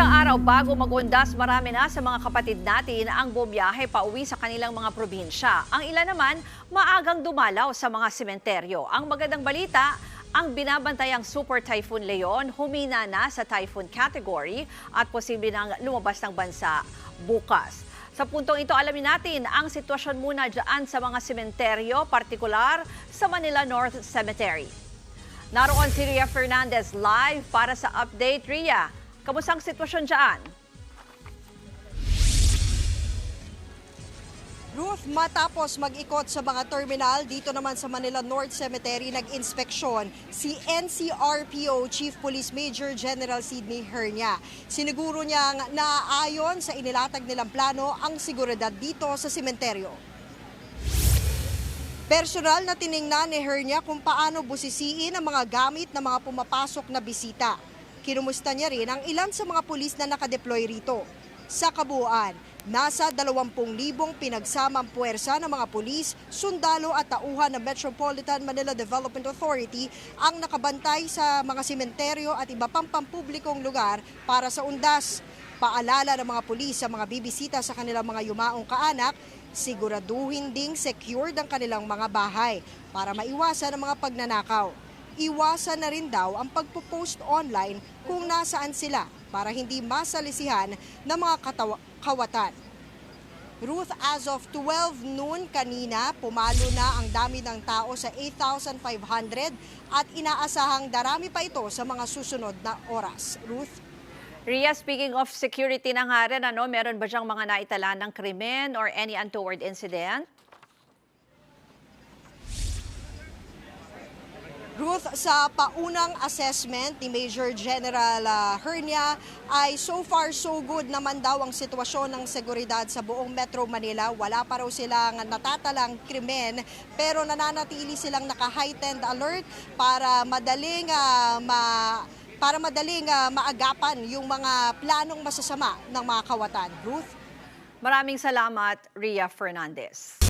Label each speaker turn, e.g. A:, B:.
A: Isang araw bago magundas, marami na sa mga kapatid natin ang bumiyahe pa uwi sa kanilang mga probinsya. Ang ilan naman, maagang dumalaw sa mga sementeryo. Ang magandang balita, ang binabantayang Super Typhoon Leon humina na sa typhoon category at posible nang lumabas ng bansa bukas. Sa puntong ito, alamin natin ang sitwasyon muna dyan sa mga sementeryo, partikular sa Manila North Cemetery. Naroon si Ria Fernandez live para sa update. Ria, kamusta ang sitwasyon dyan?
B: Ruth, matapos mag-ikot sa mga terminal dito naman sa Manila North Cemetery, nag-inspeksyon si NCRPO Chief Police Major General Sidney Hernia. Siniguro niyang naaayon sa inilatag nilang plano ang seguridad dito sa sementeryo. Personal na tiningnan ni Hernia kung paano busisiin ang mga gamit ng mga pumapasok na bisita. Kinumusta niya rin ang ilan sa mga pulis na nakadeploy rito. Sa kabuuan, nasa 20,000 pinagsamang puwersa ng mga pulis, sundalo at tauhan ng Metropolitan Manila Development Authority ang nakabantay sa mga sementeryo at iba pang pampublikong lugar para sa undas. Paalala ng mga pulis sa mga bibisita sa kanilang mga yumaong kaanak, siguraduhin ding secured ang kanilang mga bahay para maiwasan ang mga pagnanakaw. Iwasan na rin daw ang pagpo-post online kung nasaan sila para hindi masalisihan ng mga kawatan. Ruth, as of 12 noon kanina, pumalo na ang dami ng tao sa 8,500 at inaasahang darami pa ito sa mga susunod na oras. Ruth?
A: Ria, speaking of security na nga rin, ano, meron ba diyang mga naitala ng krimen or any untoward incident?
B: Ruth, sa paunang assessment ni Major General ah, Hernia ay so far so good naman daw ang sitwasyon ng seguridad sa buong Metro Manila. Wala pa raw silang natatalang krimen pero nananatili silang naka-heightened alert para madaling ah, ma para madaling ah, maagapan yung mga planong masasama ng mga kawatan. Ruth?
A: Maraming salamat, Ria Fernandez.